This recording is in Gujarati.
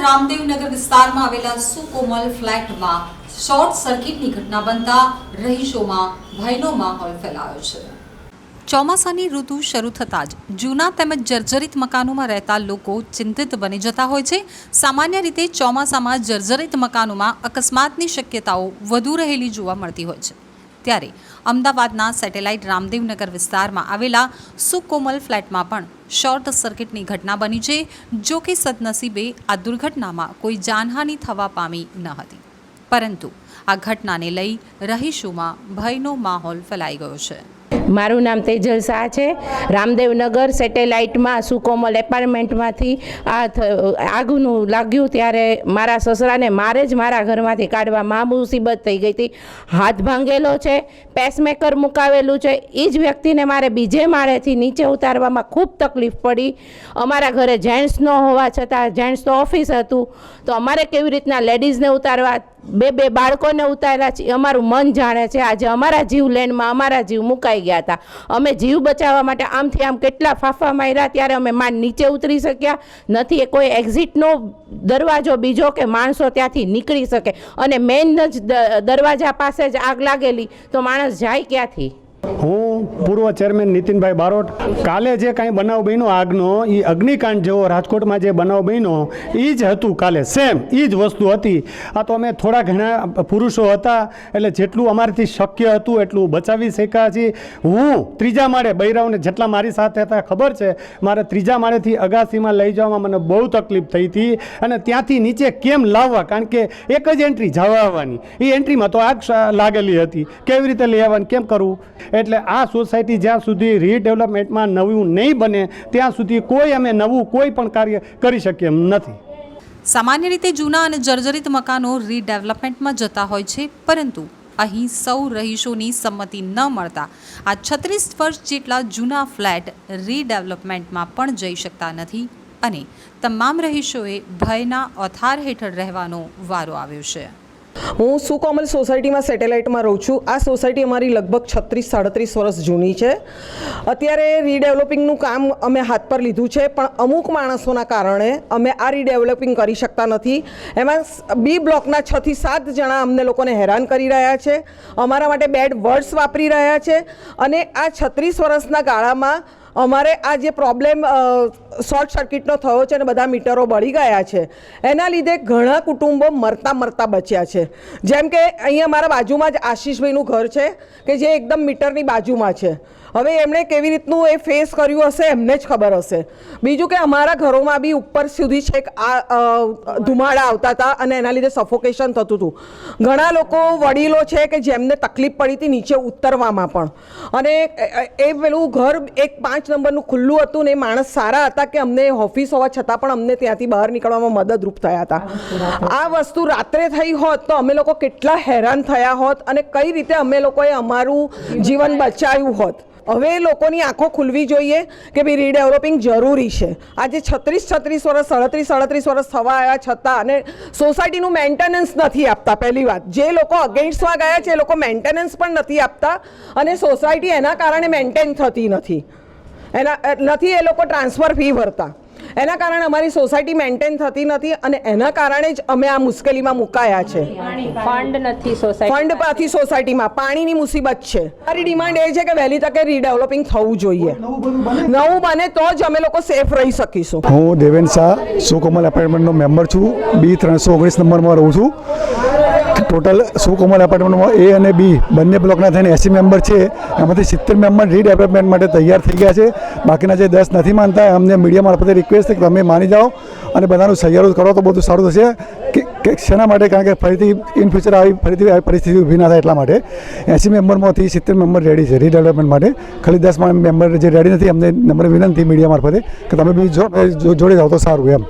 રામદેવનગર વિસ્તારમાં આવેલા સુકોમલ ફ્લેટમાં શોર્ટ સર્કિટની ઘટના બનતા રહીશોમાં ભયનો માહોલ ફેલાયો છે. ચોમાસાની ઋતુ શરૂ થતાં જ જૂના તેમજ જર્જરિત મકાનોમાં રહેતા લોકો ચિંતિત બની જતા હોય છે. સામાન્ય રીતે ચોમાસામાં જર્જરિત મકાનોમાં અકસ્માતની શક્યતાઓ વધુ રહેલી જોવા મળતી હોય છે. ત્યારે અમદાવાદના સેટેલાઇટ રામદેવનગર વિસ્તારમાં આવેલા સુકોમલ ફ્લેટમાં પણ શોર્ટ સર્કિટની ઘટના બની છે, જો કે સદનસીબે આ દુર્ઘટનામાં કોઈ જાનહાનિ થવા પામી ન હતી. પરંતુ આ ઘટનાને લઈ રહીશોમાં ભયનો માહોલ ફેલાઈ ગયો છે. મારું નામ તેજલ શાહ છે. રામદેવનગર સેટેલાઇટમાં સુકોમલ એપાર્ટમેન્ટમાંથી આ આગનું લાગ્યું ત્યારે મારા સસરાને મારે જ મારા ઘરમાંથી કાઢવા મા મુસીબત થઈ ગઈ હતી. હાથ ભાંગેલો છે પેસમેકર મુકાવેલું છે. એ જ વ્યક્તિને મારે બીજે માળેથી નીચે ઉતારવામાં ખૂબ તકલીફ પડી. અમારા ઘરે જેન્ટ્સ ન હોવા છતાં જેન્ટ્સ તો ઓફિસ હતું. તો અમારે કેવી રીતના લેડીઝને ઉતારવા બે બે બાળકોને ઉતાર્યા છે. અમારું મન જાણે છે આજે અમારા જીવ લેન્ડમાં અમારા જીવ મુકાઈ ગયા હતા. અમે જીવ બચાવવા માટે આમથી આમ કેટલા ફાફા માર્યા ત્યારે અમે માંડ નીચે ઉતરી શક્યા. નથી એ કોઈ એક્ઝિટનો દરવાજો બીજો કે માણસો ત્યાંથી નીકળી શકે. અને મેઇન જ દરવાજા પાસે જ આગ લાગેલી. તો માણસ જાય ક્યાંથી? હું પૂર્વ ચેરમેન નીતિનભાઈ બારોટ. કાલે જે કાંઈ બનાવ બન્યો આગનો એ અગ્નિકાંડ જેવો રાજકોટમાં જે બનાવ બન્યો એ જ હતું કાલે. સેમ એ જ વસ્તુ હતી. આ તો અમે થોડા ઘણા પુરુષો હતા, એટલે જેટલું અમારાથી શક્ય હતું એટલું બચાવી શક્યા છીએ. હું ત્રીજા માળે બૈરાઓને જેટલા મારી સાથે હતા, ખબર છે? મારે ત્રીજા માળેથી અગાસીમાં લઈ જવામાં મને બહુ તકલીફ થઈ હતી. અને ત્યાંથી નીચે કેમ લાવવા? કારણ કે એક જ એન્ટ્રી જવા આવવાની. એ એન્ટ્રીમાં તો આગ લાગેલી હતી. કેવી રીતે લઈ આવવાની? કેમ કરવું? એટલે આ સોસાયટી જ્યાં સુધી રીડેવલપમેન્ટમાં નવું નહીં બને, ત્યાં સુધી કોઈ અમે નવું કોઈ પણ કાર્ય કરી શકીએ એમ નથી. સામાન્ય રીતે જૂના અને જર્જરિત મકાનો રીડેવલપમેન્ટમાં જતા હોય છે, પરંતુ અહીં સૌ રહીશોની સંમતિ ન મળતા આ છત્રીસ વર્ષ જેટલા જૂના ફ્લેટ રીડેવલપમેન્ટમાં પણ જઈ શકતા નથી અને તમામ રહીશોએ ભયના ઓથાર હેઠળ રહેવાનો વારો આવ્યો છે. હું સુકોમલ સોસાયટીમાં સેટેલાઇટમાં રહું છું. આ સોસાયટી અમારી લગભગ છત્રીસ, સાડત્રીસ વર્ષ જૂની છે. અત્યારે રીડેવલપિંગનું કામ અમે હાથ પર લીધું છે, પણ અમુક માણસોના કારણે અમે આ રીડેવલપિંગ કરી શકતા નથી. એમાં બી બ્લોકના છથી સાત જણા અમને લોકોને હેરાન કરી રહ્યા છે. અમારા માટે બેડ વર્ડ્સ વાપરી રહ્યા છે. અને આ છત્રીસ વર્ષના ગાળામાં અમારે આ જે પ્રોબ્લેમ શોર્ટ સર્કિટનો થયો છે અને બધા મીટરો બળી ગયા છે, એના લીધે ઘણા કુટુંબો મરતા મરતા બચ્યા છે. જેમ કે અહીંયા મારા બાજુમાં જ આશીષભાઈનું ઘર છે, કે જે એકદમ મીટરની બાજુમાં છે. હવે એમણે કેવી રીતનું એ ફેસ કર્યું હશે એમને જ ખબર હશે. બીજું કે અમારા ઘરોમાં બી ઉપર સુધી છેક આ ધુમાડા આવતા હતા અને એના લીધે સફોકેશન થતું હતું. ઘણા લોકો વડીલો છે કે જેમને તકલીફ પડી હતી નીચે ઉતરવામાં પણ. અને એ- પેલું ઘર એક પાંચ નંબરનું ખુલ્લું હતું ને એ માણસ સારા હતા કે અમને ઓફિસ હોવા છતાં પણ અમને ત્યાંથી બહાર નીકળવામાં મદદરૂપ થયા હતા. આ વસ્તુ રાત્રે થઈ હોત તો અમે લોકો કેટલા હેરાન થયા હોત અને કઈ રીતે અમે લોકોએ અમારું જીવન બચાવ્યું હોત. હવે લોકોની આંખો ખુલવી જોઈએ કે ભાઈ રીડેવલપિંગ જરૂરી છે. આજે છત્રીસ છત્રીસ વર્ષ, સડત્રીસ સડત્રીસ વર્ષ થવા આવ્યા છતાં અને સોસાયટીનું મેન્ટેનન્સ નથી આપતા, પહેલી વાત. જે લોકો અગેન્સ્ટમાં ગયા છે એ લોકો મેન્ટેનન્સ પણ નથી આપતા અને સોસાયટી એના કારણે મેન્ટેન થતી નથી. એના નથી એ લોકો ટ્રાન્સફર ફી ભરતા. એના કારણે અમારી સોસાયટી મેન્ટેન થતી નથી અને એના કારણે જ અમે આ મુશ્કેલીમાં મુકાયા છે. ફંડ નથી સોસાયટી ફંડ પાથી સોસાયટીમાં. પાણીની મુસીબત છે. મારી ડિમાન્ડ એ છે કે વહેલી તકે રીડેવલપિંગ થવું જોઈએ. નવું બને તો જ અમે લોકો સેફ રહી શકીશું. હું દેવેન શાહ સુકોમલ એપાર્ટમેન્ટનો મેમ્બર છું. બી ત્રણસો ઓગણીસ નંબરમાં રહું છું. ટોટલ સુકુમાર એપાર્ટમેન્ટમાં એ અને બી બંને બ્લોકના થઈને એસી મેમ્બર છે. એમાંથી સિત્તેર મેમ્બર રીડેવલપમેન્ટ માટે તૈયાર થઈ ગયા છે. બાકીના જે દસ નથી માનતા અમને મીડિયા મારફતે રિક્વેસ્ટ છે કે તમે માની જાઓ અને બધાનું સહિયારું કરો તો બધું સારું થશે. કે શેના માટે? કારણ કે ફરીથી ઇન ફ્યુચર આવી, ફરીથી આવી પરિસ્થિતિ ઊભી ના થાય એટલા માટે. એસી મેમ્બરમાંથી સિત્તેર મેમ્બર રેડી છે રીડેવલપમેન્ટ માટે. ખાલી દસ મેમ્બર જે રેડી નથી અમને નંબર વિનંતી મીડિયા મારફતે કે તમે બી જોડે જાઓ તો સારું એમ.